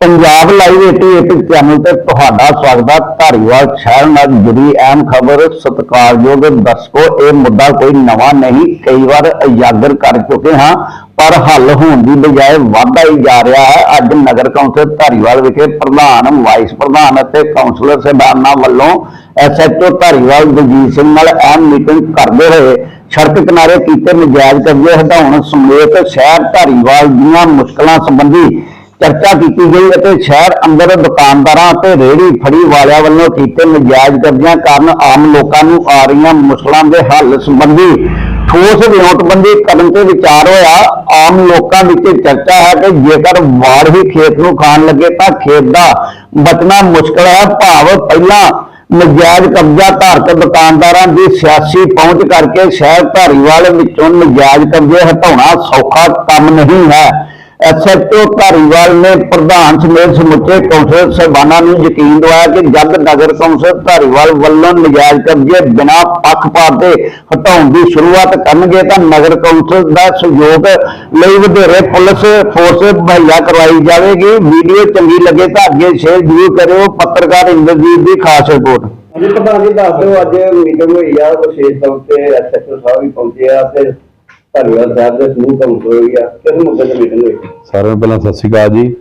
Punjab live 88 channel ਤੇ ਤੁਹਾਡਾ ਸਵਾਗਤ ਹੈ ਧਾਰੀਵਾਲ ਸ਼ਹਿਰ ਨਾਲ ਜੁੜੀ ਅਹਿਮ ਖਬਰ, ਸਤਿਕਾਰਯੋਗ ਦਰਸ਼ਕੋ, ਇਹ ਮੁੱਦਾ ਕੋਈ ਨਵਾਂ ਨਹੀਂ, ਕਈ ਵਾਰ ਉਜਾਗਰ ਕਰ ਚੁੱਕੇ ਹਾਂ, ਪਰ ਹੱਲ ਹੋਣ ਦੀ ਬਜਾਏ ਵਾਧਾ ਹੀ ਜਾ ਰਿਹਾ ਹੈ। ਅੱਜ ਨਗਰ ਕੌਂਸਲ ਧਾਰੀਵਾਲ ਵਿਖੇ ਪ੍ਰਧਾਨ, ਵਾਈਸ ਪ੍ਰਧਾਨ ਅਤੇ ਕੌਂਸਲਰ ਸਹਿਬਾਨਾਂ ਵੱਲੋਂ ਐਸਐਚਓ ਧਾਰੀਵਾਲ ਦਲਜੀਤ ਸਿੰਘ ਨਾਲ ਅਹਿਮ ਮੀਟਿੰਗ ਕਰਦੇ ਹੋਏ ਸੜਕ ਕਿਨਾਰੇ ਕੀਤੇ ਨਜਾਇਜ਼ ਕਬਜ਼ੇ ਹਟਾਉਣ ਸਮੇਤ ਸ਼ਹਿਰ ਧਾਰੀਵਾਲ ਦੀਆਂ ਮੁਸ਼ਕਲਾਂ ਸੰਬੰਧੀ ਚਰਚਾ ਕੀਤੀ ਗਈ ਅਤੇ ਸ਼ਹਿਰ ਅੰਦਰ ਦੁਕਾਨਦਾਰਾਂ ਅਤੇ ਰੇਹੜੀ ਫੜੀ ਵਾਲਿਆਂ ਵੱਲੋਂ ਕੀਤੇ ਨਜਾਇਜ਼ ਕਬਜ਼ਿਆਂ ਕਾਰਨ ਆਮ ਲੋਕਾਂ ਨੂੰ ਆ ਰਹੀਆਂ ਮੁਸ਼ਕਲਾਂ ਦੇ ਹੱਲ ਸੰਬੰਧੀ ਠੋਸ ਵਿਉਂਤਬੰਦੀ ਕਰਨ ਤੇ ਵਿਚਾਰ ਹੋਇਆ। ਆਮ ਲੋਕਾਂ ਵਿੱਚ ਚਰਚਾ ਹੈ ਕਿ ਜੇਕਰ ਵਾੜ ਹੀ ਖੇਤ ਨੂੰ ਖਾਣ ਲੱਗੇ ਤਾਂ ਖੇਤ ਦਾ ਬਚਣਾ ਮੁਸ਼ਕਲ ਹੈ। ਭਾਵ ਪਹਿਲਾਂ ਨਜਾਇਜ਼ ਕਬਜ਼ਾ ਧਾਰਕ ਦੁਕਾਨਦਾਰਾਂ ਦੀ ਸਿਆਸੀ ਪਹੁੰਚ ਕਰਕੇ ਸ਼ਹਿਰ ਧਾਰੀਵਾਲ ਵਿੱਚੋਂ ਨਜਾਇਜ਼ ਕਬਜ਼ੇ ਹਟਾਉਣਾ ਸੌਖਾ ਕੰਮ ਨਹੀਂ ਹੈ। ਐਸਐਚਓ ਧਾਰੀਵਾਲ ਨੇ ਪ੍ਰਧਾਨ ਸਮੇਤ ਸਮੁੱਚੇ ਕੌਂਸਲ ਸਹਿਬਾਨਾਂ ਨੂੰ ਯਕੀਨ ਦਿਵਾਇਆ ਕਿ ਜਦ ਨਗਰ ਕੌਂਸਲ ਧਾਰੀਵਾਲ ਵੱਲੋਂ ਨਜਾਇਜ਼ ਕਬਜ਼ੇ ਬਿਨਾਂ ਪੱਖਪਾਤ ਦੇ ਹਟਾਉਣ ਦੀ ਸ਼ੁਰੂਆਤ ਕਰਨਗੇ, ਤਾਂ ਨਗਰ ਕੌਂਸਲ ਦਾ ਸਹਿਯੋਗ ਲਈ ਵਧੇਰੇ ਪੁਲਿਸ ਫੋਰਸ ਮੁਹੱਈਆ ਕਰਵਾਈ ਜਾਵੇਗੀ। ਵੀਡੀਓ ਚੰਗੀ ਲੱਗੇ ਤਾਂ ਅੱਗੇ ਸ਼ੇਅਰ ਜ਼ਰੂਰ ਕਰਿਓ। ਪੱਤਰਕਾਰ ਇੰਦਰਜੀਤ ਦੀ ਖਾਸ ਰਿਪੋਰਟ। ਹਾਂਜੀ, ਪ੍ਰਧਾਨ ਜੀ, ਦੱਸ ਦਿਓ, ਅੱਜ ਮੀਟਿੰਗ ਹੋਈ ਆ, ਵਿਸ਼ੇਸ਼ ਤੌਰ ਤੇ ਐਸਐਚਓ ਸਾਹਿਬ ਵੀ ਪਹੁੰਚੇ ਆ ਤੇ ਧੰਨਵਾਦ, ਸਾਹਿਬ ਦੇ ਸਮੂਹ ਕਾਉਂਸਲ ਹੋਈ ਆ। ਕਿਸ ਮੁੱਦੇ ਤੇ ਮੀਟਿੰਗ ਹੋਈ ਸਾਰਿਆਂ ਨੂੰ ਪਹਿਲਾਂ ਸਤਿ ਸ਼੍ਰੀ ਅਕਾਲ ਜੀ।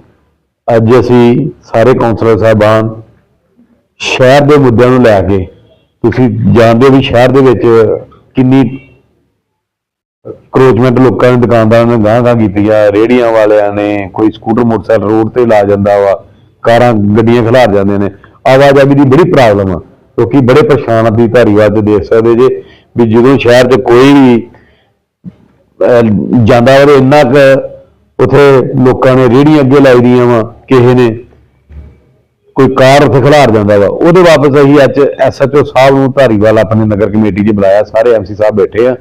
ਅੱਜ ਅਸੀਂ ਸਾਰੇ ਕੌਂਸਲਰ ਸਾਹਿਬਾਨ ਸ਼ਹਿਰ ਦੇ ਮੁੱਦਿਆਂ ਨੂੰ ਲੈ ਕੇ, ਤੁਸੀਂ ਜਾਣਦੇ ਹੋ ਵੀ ਸ਼ਹਿਰ ਦੇ ਵਿੱਚ ਕਿੰਨੀ ਕਰੋਚਮੈਂਟ ਲੋਕਾਂ ਨੇ, ਦੁਕਾਨਦਾਰਾਂ ਨੇ ਗਾਂਹ ਗਾਂਹ ਕੀਤੀ ਆ। ਰੇੜੀਆਂ ਵਾਲਿਆਂ ਨੇ, ਕੋਈ ਸਕੂਟਰ, ਮੋਟਰਸਾਈਕਲ ਰੋਡ ਤੇ ਲਾ ਜਾਂਦਾ ਵਾ। ਕਾਰਾਂ, ਗੱਡੀਆਂ ਖਿਲਾਰ ਜਾਂਦੇ ਨੇ। ਆਵਾਜਾਈ ਦੀ ਬੜੀ ਪ੍ਰੋਬਲਮ ਆ। ਲੋਕੀ ਬੜੇ ਪਰੇਸ਼ਾਨ ਆ ਦੀ ਧਾਰੀਵਾਲ ਤੇ ਦੇਖ ਸਕਦੇ ਜੇ ਵੀ ਜਦੋਂ ਸ਼ਹਿਰ 'ਚ ਕੋਈ ਵੀ ਜਾਂਦਾ ਉਹ ਇੰਨਾ ਕੁ ਉਥੇ ਲੋਕਾਂ ਨੇ ਰੇੜੀਆਂ ਅੱਗੇ ਲਾਈ ਦੀਆਂ ਵਾ, ਕਿਸੇ ਨੇ ਕੋਈ ਕਾਰ ਉੱਥੇ ਖਿਲਾਰ ਜਾਂਦਾ ਵਾ। ਉਹਦੇ ਵਾਪਸ ਅਸੀਂ ਅੱਜ ਐਸਐਚਓ ਸਾਹਿਬ ਨੂੰ ਧਾਰੀਵਾਲ ਆਪਣੇ ਨਗਰ ਕਮੇਟੀ 'ਚ ਬੁਲਾਇਆ, ਸਾਰੇ ਐਮਸੀ ਸਾਹਿਬ ਬੈਠੇ ਆ,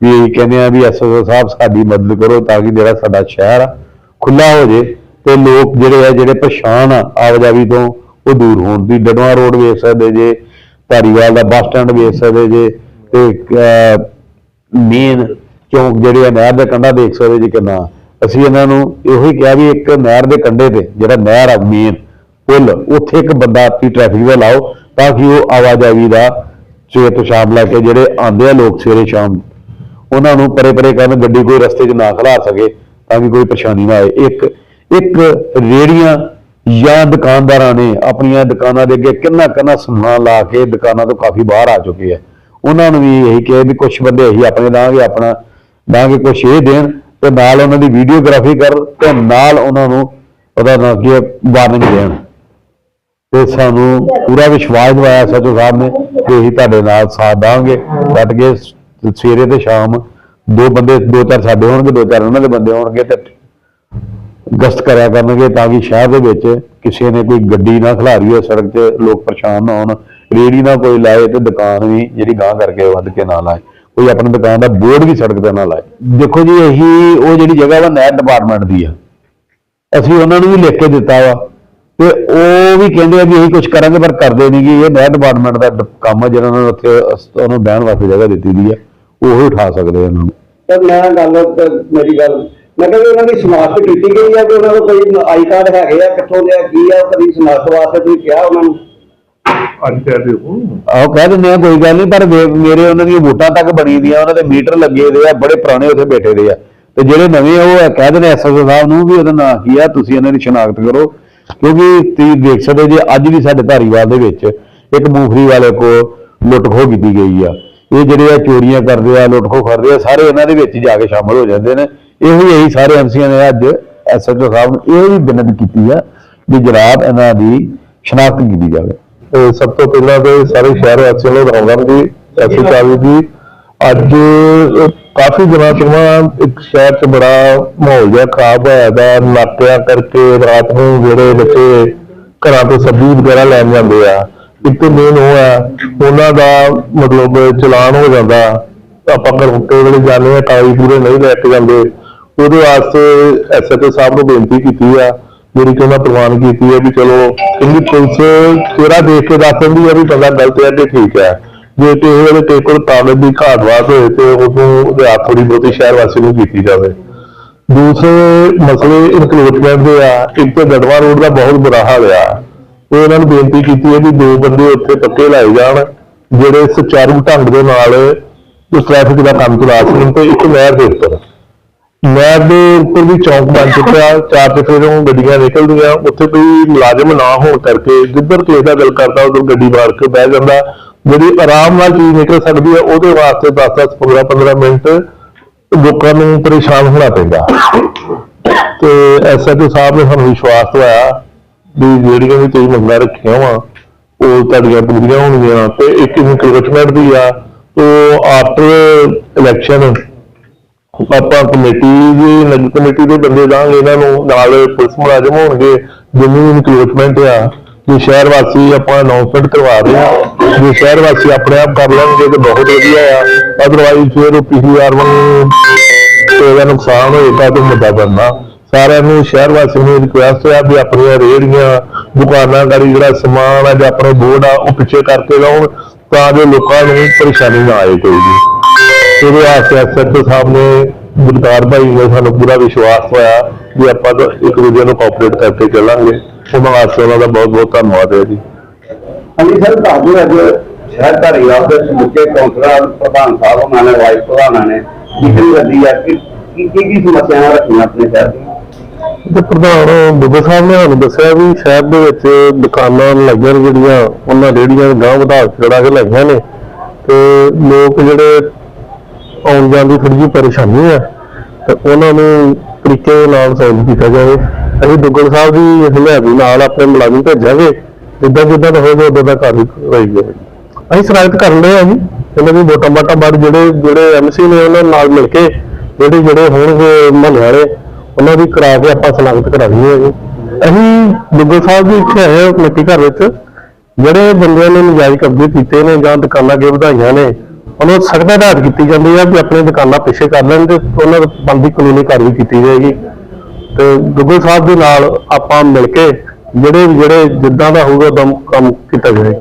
ਵੀ ਕਹਿੰਦੇ ਆ ਵੀ ਐਸਐਚਓ ਸਾਹਿਬ ਸਾਡੀ ਮਦਦ ਕਰੋ ਤਾਂ ਕਿ ਜਿਹੜਾ ਸਾਡਾ ਸ਼ਹਿਰ ਆ ਖੁੱਲਾ ਹੋ ਜੇ ਤੇ ਲੋਕ ਜਿਹੜੇ ਆ, ਜਿਹੜੇ ਪਛਾਣ ਆ ਆਵਾਜਾਈ ਤੋਂ, ਉਹ ਦੂਰ ਹੋਣ। ਦੀ ਡੜਵਾ ਰੋਡ ਵੇਖ ਸਕਦੇ ਜੇ, ਧਾਰੀਵਾਲ ਦਾ ਬੱਸ ਸਟੈਂਡ ਵੇਖ ਸਕਦੇ ਜੇ ਤੇ ਮੇਨ ਚੌਂਕ ਜਿਹੜੇ ਆ ਨਹਿਰ ਦੇ ਕੰਢਾ ਦੇਖ ਸਕਦੇ ਜੀ ਕਿੰਨਾ। ਅਸੀਂ ਇਹਨਾਂ ਨੂੰ ਇਹੋ ਹੀ ਕਿਹਾ ਵੀ ਇੱਕ ਨਹਿਰ ਦੇ ਕੰਢੇ ਤੇ, ਜਿਹੜਾ ਨਹਿਰ ਆ ਮੇਨ ਪੁੱਲ, ਉੱਥੇ ਇੱਕ ਬੰਦਾ ਆਪਣੀ ਟ੍ਰੈਫਿਕ ਦਾ ਲਾਓ ਤਾਂ ਕਿ ਉਹ ਆਵਾਜਾਈ ਦਾ ਸਵੇਰ ਤੋਂ ਸ਼ਾਮ ਲੈ ਕੇ ਜਿਹੜੇ ਆਉਂਦੇ ਆ ਲੋਕ ਸਵੇਰੇ ਸ਼ਾਮ, ਉਹਨਾਂ ਨੂੰ ਪਰੇ ਪਰੇ ਕਰਨ, ਗੱਡੀ ਕੋਈ ਰਸਤੇ 'ਚ ਨਾ ਖਲਾ ਸਕੇ ਤਾਂ ਕਿ ਕੋਈ ਪਰੇਸ਼ਾਨੀ ਨਾ ਆਏ। ਇੱਕ ਇੱਕ ਰੇੜੀਆਂ ਜਾਂ ਦੁਕਾਨਦਾਰਾਂ ਨੇ ਆਪਣੀਆਂ ਦੁਕਾਨਾਂ ਦੇ ਅੱਗੇ ਕਿੰਨਾ ਕਿੰਨਾ ਸਮਾਨ ਲਾ ਕੇ ਦੁਕਾਨਾਂ ਤੋਂ ਕਾਫੀ ਬਾਹਰ ਆ ਚੁੱਕੇ ਆ। ਉਹਨਾਂ ਨੂੰ ਵੀ ਇਹੀ ਕਿਹਾ ਵੀ ਕੁਝ ਬੰਦੇ ਇਹੀ ਆਪਣੇ ਦਾਂਗੇ, ਆਪਣਾ ਦਾਂਗੇ ਕੁਝ ਇਹ ਦੇਣ ਤੇ ਨਾਲ ਉਹਨਾਂ ਦੀ ਵੀਡੀਓਗ੍ਰਾਫੀ ਕਰਨ ਤੇ ਨਾਲ ਉਹਨਾਂ ਨੂੰ ਉਹਦਾ ਨਾਂ ਕੀ ਵਾਰਨਿੰਗ ਦੇਣ। ਤੇ ਸਾਨੂੰ ਪੂਰਾ ਵਿਸ਼ਵਾਸ ਦਿਵਾਇਆ ਸੱਚੋ ਸਾਹਿਬ ਨੇ ਕਿ ਅਸੀਂ ਤੁਹਾਡੇ ਨਾਲ ਸਾਥ ਦਾਂਗੇ ਡਟ ਕੇ ਸਵੇਰੇ ਤੇ ਸ਼ਾਮ ਦੋ ਬੰਦੇ, ਦੋ ਚਾਰ ਸਾਡੇ ਹੋਣਗੇ, ਦੋ ਚਾਰ ਉਹਨਾਂ ਦੇ ਬੰਦੇ ਹੋਣਗੇ ਤੇ ਗਸ਼ਤ ਕਰਿਆ ਕਰਨਗੇ ਤਾਂ ਕਿ ਸ਼ਹਿਰ ਦੇ ਵਿੱਚ ਕਿਸੇ ਨੇ ਕੋਈ ਗੱਡੀ ਨਾ ਖਿਲਾਰੀ ਹੋਏ, ਸੜਕ 'ਤੇ ਲੋਕ ਪਰੇਸ਼ਾਨ ਨਾ ਹੋਣ ਰੇੜੀ ਨਾ ਕੋਈ ਲਾਏ ਤੇ ਦੁਕਾਨ ਵੀ ਜਿਹੜੀ ਗਾਂ ਕਰਕੇ ਵੱਧ ਕੇ ਨਾ ਲਾਏ। ਕੋਈ ਆਪਣੀ ਦੁਕਾਨ ਦਾ ਬੋਰਡ ਵੀ ਸੜਕ ਦੇ ਨਾਲ ਲਾਏ ਦੇਖੋ ਜੀ, ਇਹੀ ਉਹ ਜਿਹੜੀ ਜਗ੍ਹਾ ਵਾ, ਨਹਿਰ ਡਿਪਾਰਟਮੈਂਟ ਦੀ ਆ। ਅਸੀਂ ਉਹਨਾਂ ਨੂੰ ਵੀ ਲਿਖ ਕੇ ਦਿੱਤਾ ਵਾ। ਤੇ ਉਹ ਵੀ ਕਹਿੰਦੇ ਆ ਵੀ ਅਸੀਂ ਕੁਝ ਕਰਾਂਗੇ, ਪਰ ਕਰਦੇ ਨਹੀਂ ਕਿ ਇਹ ਨਹਿਰ ਡਿਪਾਰਟਮੈਂਟ ਦਾ ਕੰਮ ਆ, ਜਿਹਨਾਂ ਨੂੰ ਉੱਥੇ ਉਹਨੂੰ ਬਹਿਣ ਵਾਸਤੇ ਜਗ੍ਹਾ ਦਿੱਤੀ ਦੀ ਆ। ਉਹ ਹੀ ਉਠਾ ਸਕਦੇ ਆ ਉਹਨਾਂ ਨੂੰ। ਤੇ ਮੈਂ ਗੱਲ ਮੇਰੀ ਗੱਲ, ਮੈਂ ਕਹਿੰਦਾ ਉਹਨਾਂ ਦੀ ਸਮਾਪਤ ਕੀਤੀ ਗਈ ਆ ਕਿ ਉਹਨਾਂ ਕੋਲ ਕੋਈ ਆਈ ਕਾਰਡ ਹੈਗੇ ਆ, ਕਿੱਥੋਂ ਦੇ ਕੀ ਆ ਕਦੀ ਸਮਾਪਤ ਵਾਸਤੇ ਤੁਸੀਂ ਕਿਹਾ ਉਹਨਾਂ ਨੂੰ? ਅੱਜ ਕਹਿ ਦਿਓ ਆਹੋ ਕਹਿ ਦਿੰਦੇ ਆ, ਕੋਈ ਗੱਲ ਨਹੀਂ, ਪਰ ਵੇ- ਮੇਰੇ ਉਹਨਾਂ ਦੀਆਂ ਵੋਟਾਂ ਤੱਕ ਬਣੀ ਦੀਆਂ, ਉਹਨਾਂ ਦੇ ਮੀਟਰ ਲੱਗੇ ਦੇ ਆ, ਬੜੇ ਪੁਰਾਣੇ ਉੱਥੇ ਬੈਠੇ ਦੇ ਆ। ਤੇ ਜਿਹੜੇ ਨਵੇਂ ਆ ਉਹ ਕਹਿ ਦਿੰਦੇ ਐਸਐਸਓ ਸਾਹਿਬ ਨੂੰ ਵੀ ਉਹਦਾ ਨਾਂ ਕੀ ਆ, ਤੁਸੀਂ ਇਹਨਾਂ ਦੀ ਸ਼ਨਾਖਤ ਕਰੋ। ਕਿਉਂਕਿ ਤੁਸੀਂ ਦੇਖ ਸਕਦੇ ਜੇ ਅੱਜ ਵੀ ਸਾਡੇ ਧਾਰੀਵਾਲ ਦੇ ਵਿੱਚ ਇੱਕ ਮੂੰਗਫਲੀ ਵਾਲੇ ਕੋ ਲੁੱਟ ਖੋਹ ਕੀਤੀ ਗਈ ਆ। ਇਹ ਜਿਹੜੇ ਆ ਚੋਰੀਆਂ ਕਰਦੇ ਆ ਲੁੱਟ ਖੋਹ ਕਰਦੇ ਆ, ਸਾਰੇ ਇਹਨਾਂ ਦੇ ਵਿੱਚ ਹੀ ਜਾ ਕੇ ਸ਼ਾਮਲ ਹੋ ਜਾਂਦੇ ਨੇ। ਇਹੋ ਹੀ ਇਹੀ ਸਾਰੇ ਐਮਸੀਆਂ ਨੇ ਅੱਜ ਐਸਐਚਓ ਸਾਹਿਬ ਨੂੰ ਇਹੋ ਹੀ ਬੇਨਤੀ ਕੀਤੀ ਆ ਵੀ ਜਨਾਬ ਇਹਨਾਂ ਦੀ ਸ਼ਨਾਖਤ ਕੀਤੀ ਜਾਵੇ। ਸਭ ਤੋਂ ਪਹਿਲਾਂ ਤੇ ਸਾਰੇ ਸ਼ਹਿਰ ਵਾਸੀਆਂ ਨੂੰ ਰਾਮ ਜੀ ਸਤਿ ਸ਼੍ਰੀ ਅਕਾਲ ਜੀ। ਅੱਜ ਕਾਫੀ ਦਿਨਾਂ ਤੋਂ ਇੱਕ ਸ਼ਹਿਰ 'ਚ ਬੜਾ ਮਾਹੌਲ ਜਿਹਾ ਖਰਾਬ ਹੋਇਆ ਦਾ ਨਾਕਿਆਂ ਕਰਕੇ ਰਾਤ ਨੂੰ ਜਿਹੜੇ ਬੱਚੇ ਘਰਾਂ ਤੋਂ ਸਬਜ਼ੀ ਵਗੈਰਾ ਲੈਣ ਜਾਂਦੇ ਆ। ਇੱਕ ਤੇ ਮੇਨ ਉਹ ਆ, ਉਹਨਾਂ ਦਾ ਮਤਲਬ ਚਲਾਨ ਹੋ ਜਾਂਦਾ। ਆਪਾਂ ਘਰੋਂ ਕਈ ਵੇਲੇ ਜਾਂਦੇ ਆ ਕਾਗਜ਼ ਪੂਰੇ ਨਹੀਂ ਲੈ ਕੇ ਜਾਂਦੇ। ਉਹਦੇ ਵਾਸਤੇ ਐਸਐਚਓ ਸਾਹਿਬ ਨੂੰ ਬੇਨਤੀ ਕੀਤੀ ਆ ਮੇਰੀ ਕਿ ਉਹਨਾਂ ਪ੍ਰਵਾਨ ਹੈ ਵੀ ਚਲੋ ਇੰਨੀ ਪੁਲਿਸ ਚਿਹਰਾ ਦੇਖ ਕੇ ਦੱਸ ਦਿੰਦੀ ਹੈ ਵੀ ਬੰਦਾ ਗਲਤ ਹੈ ਤੇ ਠੀਕ ਹੈ। ਜੇ ਤੇ ਇਹ ਤੇ ਕੋਲ ਕਾਗਜ਼ ਦੀ ਘਾਟ ਹੋਏ ਤੇ ਉਹਨੂੰ ਰਿਆਤ ਥੋੜੀ ਬਹੁਤੀ ਸ਼ਹਿਰ ਵਾਸੀ ਨੂੰ ਕੀਤੀ ਜਾਵੇ। ਦੂਸਰੇ ਮਸਲੇ ਇਨਕਲੋਚਮੈਂਟ ਦੇ ਆ, ਇੱਕ ਤਾਂ ਗੜਵਾ ਰੋਡ ਦਾ ਬਹੁਤ ਬੁਰਾ ਹਾਲ ਆ। ਉਹ ਇਹਨਾਂ ਨੂੰ ਬੇਨਤੀ ਕੀਤੀ ਹੈ ਵੀ ਦੋ ਬੰਦੇ ਉੱਥੇ ਪੱਕੇ ਲਾਏ ਜਾਣ, ਜਿਹੜੇ ਸੁਚਾਰੂ ਢੰਗ ਦੇ ਨਾਲ ਉਸ ਟ੍ਰੈਫਿਕ ਦਾ ਕੰਮ ਚਲਾ ਸਕਣ ਤੇ ਇੱਕ ਨਹਿਰ ਦੇ ਉੱਪਰ। ਨਹਿਰ ਦੇ ਉੱਪਰ ਵੀ ਚੌਂਕ ਬਣ ਚੁੱਕਿਆ, ਚਾਰ ਚਫੇਰੋਂ ਗੱਡੀਆਂ ਨਿਕਲਦੀਆਂ, ਉੱਥੇ ਕੋਈ ਮੁਲਾਜ਼ਮ ਨਾ ਹੋਣ ਕਰਕੇ ਜਿੱਧਰ ਕਿਸੇ ਦਾ ਦਿਲ ਕਰਦਾ, ਉਧਰ ਗੱਡੀ ਮਾਰ ਕੇ ਬਹਿ ਜਾਂਦਾ। ਜਿਹੜੀ ਆਰਾਮ ਨਾਲ ਚੀਜ਼ ਨਿਕਲ ਸਕਦੀ ਹੈ, ਉਹਦੇ ਵਾਸਤੇ 10-10 15-15 ਮਿੰਟ ਲੋਕਾਂ ਨੂੰ ਪਰੇਸ਼ਾਨ ਹੋਣਾ ਪੈਂਦਾ। ਤੇ ਐਸਐਚਓ ਸਾਹਿਬ ਨੇ ਸਾਨੂੰ ਵਿਸ਼ਵਾਸ ਦਵਾਇਆ ਵੀ ਜਿਹੜੀਆਂ ਵੀ ਤੁਸੀਂ ਮੰਗਾਂ ਰੱਖੀਆਂ ਵਾ, ਉਹ ਤੁਹਾਡੀਆਂ ਪੂਰੀਆਂ ਹੋਣਗੀਆਂ ਤੇ ਇੱਕ ਇਨਕਰੇਜਮੈਂਟ ਵੀ ਆ, ਉਹ ਆਫਟਰ ਇਲੈਕਸ਼ਨ ਆਪਾਂ ਕਮੇਟੀ ਦੀ ਨਗਰ ਕਮੇਟੀ ਦੇ ਬੰਦੇ ਦਾਂਗੇ ਇਹਨਾਂ ਨੂੰ ਨਾਲ ਪੁਲਿਸ ਮੁਲਾਜ਼ਮ ਹੋਣਗੇ, ਜਿੰਨੀ ਇਨਕਰੇਜਮੈਂਟ ਆ, ਜੇ ਸ਼ਹਿਰ ਵਾਸੀ ਆਪਾਂ ਅਨਾਉਂਸਮੈਂਟ ਕਰਵਾ ਰਹੇ ਆ ਜੇ ਸ਼ਹਿਰ ਵਾਸੀ ਆਪਣੇ ਆਪ ਕਰ ਲੈਣਗੇ ਤੇ ਬਹੁਤ ਵਧੀਆ ਆ। ਅਦਰਵਾਈਜ਼ ਫਿਰ ਉਹ ਪਿਛਲੀ ਵਾਰ ਵਾਂਗੂ ਤੇ ਇਹਦਾ ਨੁਕਸਾਨ ਹੋਏਗਾ ਤੇ ਮੁੱਦਾ ਬਣਨਾ। ਸਾਰਿਆਂ ਨੂੰ ਸ਼ਹਿਰ ਵਾਸੀਆਂ ਨੂੰ ਰਿਕੁਐਸਟ ਹੈ ਵੀ ਆਪਣੀਆਂ ਰੇਹੜੀਆਂ, ਦੁਕਾਨਾਂ ਗਾੜੀ ਜਿਹੜਾ ਸਮਾਨ ਆ ਜਾਂ ਆਪਣੇ ਬੋਰਡ ਆ, ਉਹ ਪਿੱਛੇ ਕਰਕੇ ਲਾਉਣ। ਤਾਂ ਜੋ ਲੋਕਾਂ ਨੂੰ ਪਰੇਸ਼ਾਨੀ ਨਾ ਆਏ ਕੋਈ ਵੀ। ਇਹਦੇ ਵਾਸਤੇ ਐਸਐਚਓ ਸਾਹਿਬ ਨੇ ਬਲਕਾਰ ਭਾਈ ਨੇ ਸਾਨੂੰ ਪੂਰਾ ਵਿਸ਼ਵਾਸ ਹੋਇਆ ਵੀ ਆਪਾਂ ਇੱਕ ਦੂਜੇ ਨੂੰ ਕੋਆਪਰੇਟ ਕਰਕੇ ਚੱਲਾਂਗੇ। ਉਹਨਾਂ ਵਾਸਤੇ ਉਹਨਾਂ ਦਾ ਬਹੁਤ ਬਹੁਤ ਧੰਨਵਾਦ ਹੈ ਜੀ। ਹਾਂਜੀ ਸਰ ਤੁਹਾਨੂੰ ਅੱਜ ਸ਼ਹਿਰ ਧਾਰੀਵਾਲ ਦੇ ਸਮੁੱਚੇ ਕੌਂਸਲਰ ਪ੍ਰਧਾਨ ਸਾਹਿਬ, ਉਹਨਾਂ ਨੇ ਵਾਈਸ ਪ੍ਰਧਾਨਾਂ ਨੇ ਜਿੱਥੇ ਲੱਦੀ ਆ, ਕਿ ਕੀ ਕੀ ਕੀ ਸਮੱਸਿਆਵਾਂ ਰੱਖੀਆਂ ਆਪਣੇ ਸ਼ਹਿਰ ਦੀਆਂ? ਤੇ ਪ੍ਰਧਾਨ ਦੁੱਗਾ ਸਾਹਿਬ ਨੇ ਸਾਨੂੰ ਦੱਸਿਆ ਵੀ ਸ਼ਹਿਰ ਦੇ ਵਿੱਚ ਦੁਕਾਨਾਂ ਲਾਈਆਂ ਨੇ ਜਿਹੜੀਆਂ, ਉਹਨਾਂ ਰੇੜੀਆਂ ਗਾਂਹ ਵਧਾ ਚੜਾ ਕੇ ਲਾਈਆਂ ਨੇ। ਤੇ ਲੋਕ ਜਿਹੜੇ ਆਉਣ ਜਾਣ ਦੀ ਥੋੜੀ ਜਿਹੀ ਪਰੇਸ਼ਾਨੀ ਆ, ਤੇ ਉਹਨਾਂ ਨੂੰ ਤਰੀਕੇ ਨਾਲ ਸੋਲਵ ਕੀਤਾ ਜਾਵੇ। ਅਸੀਂ ਦੁੱਗਲ ਸਾਹਿਬ ਦੀ ਹਮਾਇਤ ਨਾਲ ਆਪਣੇ ਮੁਲਾਜ਼ਮ ਭੇਜਾਂਗੇ। ਜਿੱਦਾਂ ਜਿੱਦਾਂ ਦਾ ਹੋਵੇ, ਉਦਾਂ ਦਾ ਕਾਰਵਾਈ ਹੋਈ ਜਾਵੇਗੀ ਅਸੀਂ ਸਰਾਇਤ ਕਰ ਲਏ ਹਾਂ ਜੀ। ਇਹਨਾਂ ਦੀ ਵੋਟਾਂ ਬਾਟਾਂ ਬਾਅਦ ਜਿਹੜੇ ਜਿਹੜੇ ਐਮਸੀ ਨੇ ਉਹਨਾਂ ਨਾਲ ਮਿਲ ਕੇ, ਜਿਹੜੇ ਜਿਹੜੇ ਹੋਣਗੇ ਮਹੱਲੇ ਵਾਲੇ ਉਹਨਾਂ ਦੀ ਕਰਾ ਕੇ ਆਪਾਂ ਸਲਾਮਤ ਕਰਾ ਦਈਏ ਜੀ। ਅਸੀਂ ਦੁੱਗਲ ਸਾਹਿਬ ਜੀ ਇੱਥੇ ਆਏ ਹਾਂ ਕਮੇਟੀ ਘਰ ਵਿੱਚ। ਜਿਹੜੇ ਬੰਦਿਆਂ ਨੇ ਨਜਾਇਜ਼ ਕਬਜ਼ੇ ਕੀਤੇ ਨੇ ਜਾਂ ਦੁਕਾਨਾਂ ਅੱਗੇ ਵਧਾਈਆਂ ਨੇ, ਉਹਨਾਂ ਨੂੰ ਸਖਤ ਹਦਾਇਤ ਕੀਤੀ ਜਾਂਦੀ ਹੈ ਵੀ ਆਪਣੀ ਦੁਕਾਨਾਂ ਪਿੱਛੇ ਕਰ ਲੈਣ ਤੇ ਉਹਨਾਂ ਦੇ ਬੰਦੀ ਕਾਨੂੰਨੀ ਕਾਰਵਾਈ ਕੀਤੀ ਜਾਏਗੀ। ਤੇ ਦੁੱਗਲ ਸਾਹਿਬ ਦੇ ਨਾਲ ਆਪਾਂ ਮਿਲ ਕੇ ਜਿਹੜੇ ਜਿਹੜੇ ਜਿੱਦਾਂ ਦਾ ਹੋਊਗਾ ਉਦਾਂ ਕੰਮ ਕੀਤਾ ਜਾਏਗਾ।